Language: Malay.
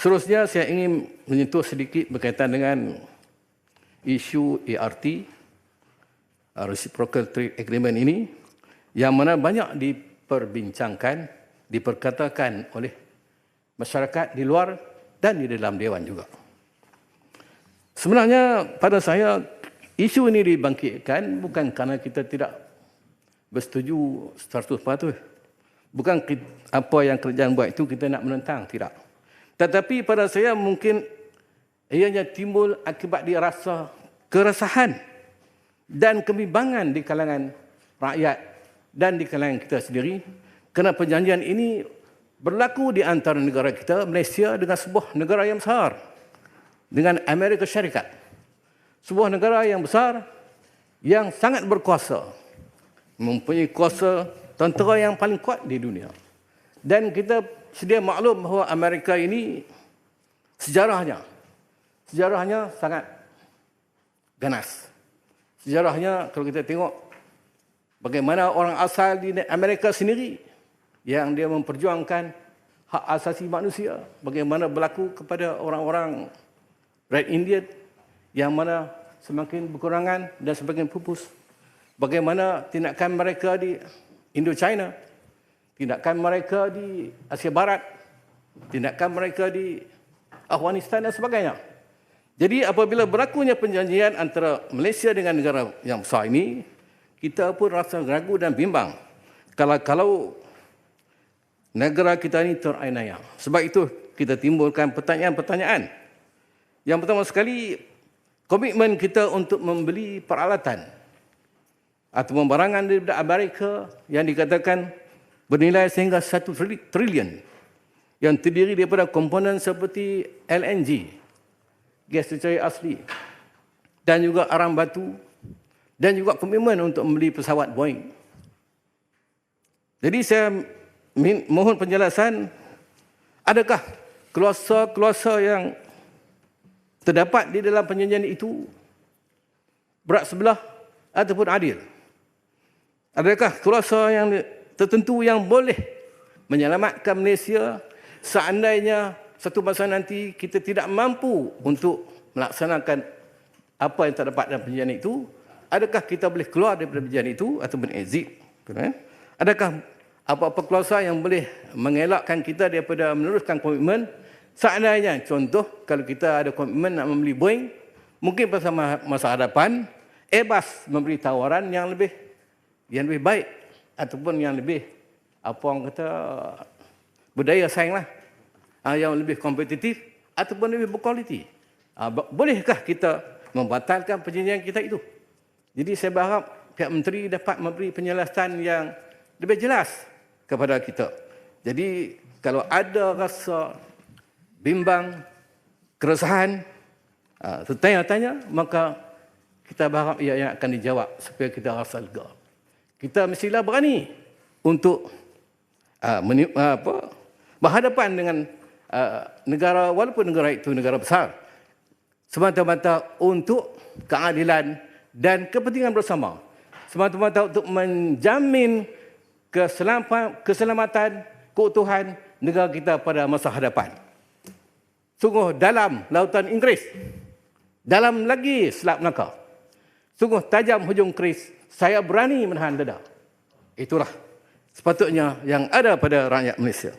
Seterusnya saya ingin menyentuh sedikit berkaitan dengan isu ART, uh, Reciprocal Trade Agreement ini, yang mana banyak diperbincangkan, diperkatakan oleh masyarakat di luar dan di dalam Dewan juga. Sebenarnya pada saya isu ini dibangkitkan bukan kerana kita tidak bersetuju 100%. Bukan apa yang kerajaan buat itu kita nak menentang, tidak. Tetapi pada saya mungkin ianya timbul akibat dirasa keresahan dan kebimbangan di kalangan rakyat dan di kalangan kita sendiri kerana perjanjian ini berlaku di antara negara kita, Malaysia dengan sebuah negara yang besar dengan Amerika Syarikat. Sebuah negara yang besar yang sangat berkuasa, mempunyai kuasa tentera yang paling kuat di dunia. Dan kita sedia maklum bahawa Amerika ini sejarahnya sejarahnya sangat ganas. Sejarahnya kalau kita tengok bagaimana orang asal di Amerika sendiri yang dia memperjuangkan hak asasi manusia, bagaimana berlaku kepada orang-orang Red Indian yang mana semakin berkurangan dan semakin pupus. Bagaimana tindakan mereka di Indo-China, tindakan mereka di Asia Barat, tindakan mereka di Afghanistan dan sebagainya. Jadi apabila berlakunya perjanjian antara Malaysia dengan negara yang besar ini, kita pun rasa ragu dan bimbang. Kalau kalau negara kita ini teraniaya. Sebab itu kita timbulkan pertanyaan-pertanyaan. Yang pertama sekali, komitmen kita untuk membeli peralatan atau pembarangan daripada Amerika yang dikatakan bernilai sehingga satu trilion yang terdiri daripada komponen seperti LNG, gas cecair asli dan juga arang batu dan juga komitmen untuk membeli pesawat Boeing. Jadi saya mohon penjelasan adakah keluarsa-keluarsa yang terdapat di dalam perjanjian itu berat sebelah ataupun adil? Adakah kuasa yang tertentu yang boleh menyelamatkan Malaysia seandainya satu masa nanti kita tidak mampu untuk melaksanakan apa yang terdapat dalam perjanjian itu? Adakah kita boleh keluar daripada perjanjian itu ataupun exit? Adakah apa-apa kuasa yang boleh mengelakkan kita daripada meneruskan komitmen seandainya contoh kalau kita ada komitmen nak membeli Boeing mungkin pada masa hadapan Airbus memberi tawaran yang lebih yang lebih baik ataupun yang lebih apa orang kata berdaya saing lah ah, yang lebih kompetitif ataupun lebih berkualiti. Ah, bolehkah kita membatalkan perjanjian kita itu? Jadi saya berharap pihak menteri dapat memberi penjelasan yang lebih jelas kepada kita. Jadi kalau ada rasa bimbang, keresahan, ah, tertanya-tanya, maka kita berharap ia akan dijawab supaya kita rasa lega kita mestilah berani untuk uh, meni- uh, apa, berhadapan dengan uh, negara walaupun negara itu negara besar semata-mata untuk keadilan dan kepentingan bersama. Semata-mata untuk menjamin keselamatan keutuhan negara kita pada masa hadapan. Sungguh dalam lautan Inggeris dalam lagi Selat Melaka. Sungguh tajam hujung keris saya berani menahan dada. Itulah sepatutnya yang ada pada rakyat Malaysia.